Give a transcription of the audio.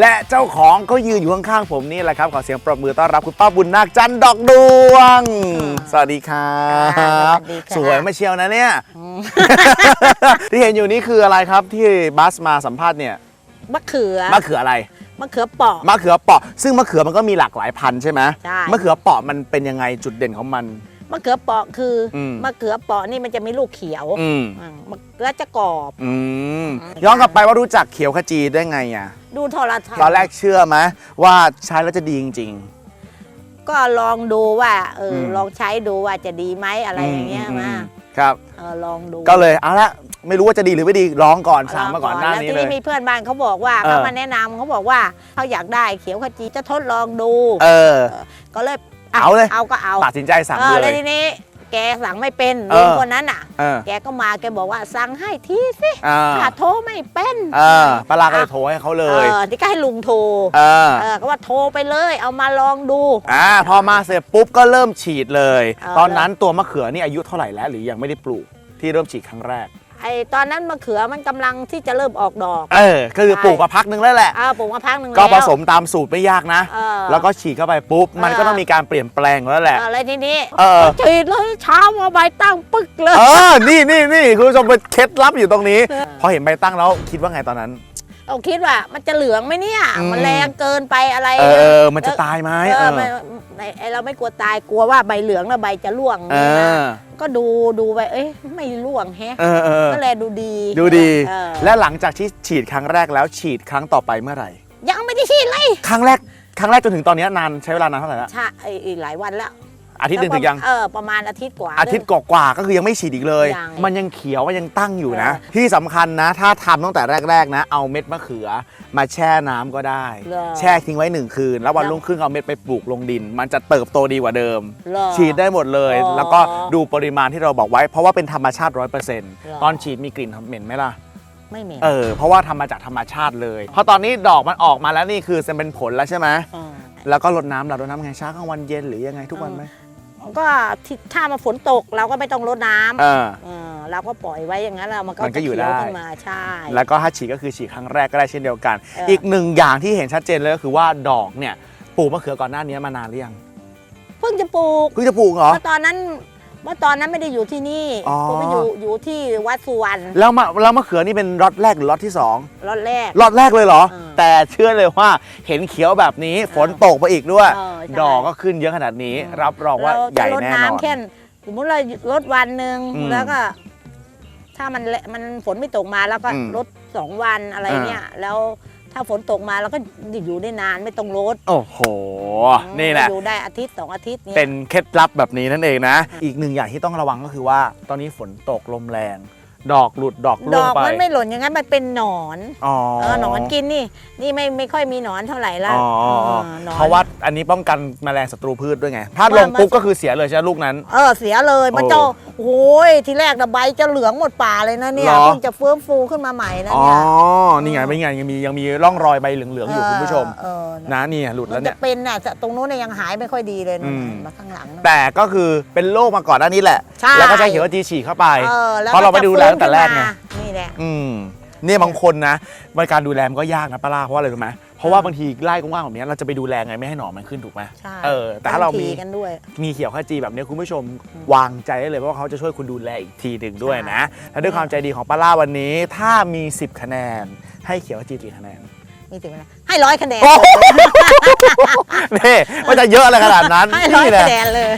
และเจ้าของก็ยืนอยู่ข้างๆผมนี่แหละครับ ขอเสียงปรบมือต้อนรับคุณป้าบุญนาคจันทร์ดอกดวง สวัสดีครับค่ะสวัสดีค่ะสวยไม่เชียวนะเนี่ย ที่เห็นอยู่นี่คืออะไรครับที่บัสมาสัมภาษณ์เนี่ยมะเขือมะเขืออะไรมะเขือเปาะ มะเขือเปราะ ซึ่งมะเขือมันก็มีหลากหลายพันธุ์ใช่ไหมใช่ มะเขือเปราะมันเป็นยังไงจุดเด่นของมัน มะเขือเปาะคืออม มะเขือเปาะนี่มันจะมีลูกเขียวอืมอืมมะเขือจะกรอบ อืมย้อนกลับไปว่ารู้จักเขียวขจีได้ไงอะ ดูโทรทัศน์ตอนแรกเชื่อไหมว่าใช้แล้วจะดีจริง ก็ลองดูว่าเอออม ลองใช้ดูว่าจะดีไหมอะไรอย่างเงี้ยมมาครับ เออลองดูก็เลยเอาละไม่รู้ว่าจะดีหรือไม่ดีร้องก่อนสั่งมาก่อนหน้าแล้วนี้ทีเลนี้ยมีเพื่อนบ้านเขาบอกว่าเออ เขามาแนะนำเขาบอกว่าเขาอยากได้เขียวขจีจะทดลองดู เออ ก็เลยเอาเลย เอาก็เอาตัดสินใจสั่งเออเลแล้วย ทีนี้ แกสั่งไม่เป็นเอลุอ งคนนั้นอะ เออแกก็มาแกบอกว่าสั่งให้ทีสิอ่าถ้าโทรไม่เป็นเออปลาลาก็เลยโทรให้เขาเลเอยอที่ก็ให้ลุงโทรเออเออก็ว่าโทรไปเลย เอามาลองดู อ่าพอมาเสร็จปุ๊บก็เริ่มฉีดเลย เออ ตอนนั้นตัวมะเขือนี่อายุเท่าไหร่แล้ว หรือยังไม่ได้ปลูกที่เริ่มฉีดครั้งแรก ไอ้ตอนนั้นมะเขือมันกำลังที่จะเริ่มออกดอก เออก็คือปลูกมาพักนึงแล้วแหละเออปลูกมาพักหนึ่งก็แล้วผสมตามสูตรไม่ยากนะ เออ แล้วก็ฉีดเข้าไปปุ๊บ มันก็ต้องมีการเปลี่ยนแปลงแล้วแหละเออแล้วทีนี้เออ ฉีดเลยเช้ามาใบตั้งปึ๊กเลย เออ นี่นี่นี่คุณผู้ชมเป็นเคล็ดลับอยู่ตรงนี้ เออ พอเห็นใบตั้งแล้วคิดว่าไงตอนนั้น เราคิดว่ามันจะเหลืองไหมเนี่ย อืม มันแรงเกินไปอะไรเออเออมันจะตายไหมเอเอออไม่ไม่ไอ้เราไม่กลัวตายกลัวว่าใบเหลืองแล้วใบจะร่วงเออ ก็ดูดูไปเอ้ยไม่ร่วงแฮะเออเออก็แลดูดีดูดี เออและหลังจากที่ฉีดครั้งแรกแล้วฉีดครั้งต่อไปเมื่อไหร่ ยังไม่ได้ฉีดเลยครั้งแรกครั้งแรกจนถึงตอนนี้นานใช้เวลานานเท่าไหร่ละ ใช่ไอ้ไอ้หลายวันแล้ว อาทิตย์หนึงถึงยัง เออประมาณอาทิตย์กว่า อาทิตย์กว่าๆก็คือยังไม่ฉีดอีกเลย ยัง มันยังเขียวมันยังตั้งอยู่นะเออที่สำคัญนะ ถ้าทำตั้งแต่แรก ๆ นะ เอาเม็ดมะเขือมาแช่น้ำก็ได้ เหรอแช่ทิ้งไว้หนึ่งคืน แล้ววันแล้วรุ่งขึ้นเอาเม็ดไปปลูกลงดิน มันจะเติบโตดีกว่าเดิม เหรอฉีดได้หมดเลย อ๋อแล้วก็ดูปริมาณที่เราบอกไว้ เพราะว่าเป็นธรรมชาติ100%อตอนฉีดมีกลิ่นเหม็นไหมล่ะ ไม่เหม็นเออ เพราะว่าทำมาจากธรรมชาติเลย เพราะตอนนี้ดอกมันออกมาแล้วนี่คือจะเป็นผลแล้วใช่ไหม เออแล้วก็รดน้ำเรารดน้ำไงเช้ากลางวันเย็นหรือยังไงทุกวันไหม ก็ที่ถ้ามาฝนตกเราก็ไม่ต้องรดน้ำเออ เออเราก็ปล่อยไว้อย่างนั้นแล้วมันก็มันก็อยู่จะเขีวได้ขึ้นมาใช่ แล้วก็ถ้าฉีดก็คือฉีดครั้งแรกก็ได้เช่นเดียวกัน เอออี อีกหนึ่งอย่างที่เห็นชัดเจนเลยก็คือว่าดอกเนี่ยปลูกมะเขือก่อนหน้านี้มานานหรือยังเพิ่งจะปลูกเพิ่งจะปลูกเหรอเมื่อตอนนั้น เมื่อตอนนั้นไม่ได้อยู่ที่นี่อ๋อ ผมไปอยู่อยู่ที่วัดสุวรรณแล้วมะแล้วมะเขือนี่เป็นล็อตแรกหรือล็อตที่สองรถแรก ล็อตแรกเลยเหรอ เออแต่เชื่อเลยว่าเห็นเขียวแบบนี้ฝนตกไปอีกด้วย เออใช่ดอกก็ขึ้นเยอะขนาดนี้ เออ รับรองว่าเราใหญ่จะรดแน่นอนน้ำแค่สมมติเราลดวันหนึ่งอืมแล้วก็ ถ้ามันแลมันฝนไม่ตกมาแล้วก็อืมลดสองวันอะไรเงี้ย แล้ว ถ้าฝนตกมาแล้วก็อยู่ได้นานไม่ต้องลดโอ้โห นี่แหละ อยู่ได้อาทิตย์สองอาทิตย์เนี่ยเป็นเคล็ดลับแบบนี้นั่นเองนะ อีกหนึ่งอย่างที่ต้องระวังก็คือว่า ตอนนี้ฝนตกลมแรง ดอกหลุดดอกดร่วงอกไปมันไม่หล่นอย่างนั้นมันเป็นหนอนอ๋อเออหนอนกินนี่ นี่ไม่ไม่ค่อยมีหนอนเท่าไหร่ละอ๋ออ๋ออ๋อเออหนอน เพราะว่าอันนี้ป้องกันแมลงศัตรูพืชด้วยไง ถ้าลงว่าปุ๊บก็คือเสียเลยใช่ไหมลูกนั้น เออเสียเลยมันโอ้จะโอ้ยทีแรกนะใบจะเหลืองหมดป่าเลยนะเนี่ยเหรอ เพิ่งจะฟื้นฟูขึ้นมาใหม่นะอ๋อ เนี่ยนี่ไงไม่ไงยังมียังมีร่องรอยใบเหลืองๆอยู่คุณผู้ชม เออนะนี่หลุดมัแล้นวเนี่จะย เป็นน่ะตรงนู้นเนยยังหายไม่ค่อยดีเลยอืนะมมาข้างหลังนะแต่ก็คือเป็นโรคมาก่อนหน้านี้แหละ ใช่ แล้วก็ใช้เขียวจีฉีดเข้าไป เออแล้วเพราะเราไม่ดูแลตั้งแต่แรกไงจะฟื้นขึ้นมานี่แหละ อืมเนี่ยบางคนนะในการดูแลมันก็ยากนะป้าล่าเพราะอะไรรู้ไหมเพราะว่าบางทีไร่กว้างๆแบบเนี้ยเราจะไปดูแลไงไม่ให้หนอนมันขึ้นถูกไหมใช่เออแต่ถ้าเรามีต้องถีกันด้วยมีเขียวขจีแบบเนี้ยคุณผู้ชมอืมวางใจได้เลยเพราะว่าเขาจะช่วยคุณดูแลอีกทีหนึ่งด้วยนะใช่และด้วยความใจดีของป้าล่าวันนี้ ถ้ามี 10 คะแนน ให้เขียวขจีกี่คะแนนมีถึงนะให้ร้อยคะแนนโอ้นี่ว่าจะเยอะอะไรขนาดนั้นให้ร้อยนี่แหละคะแนนเลย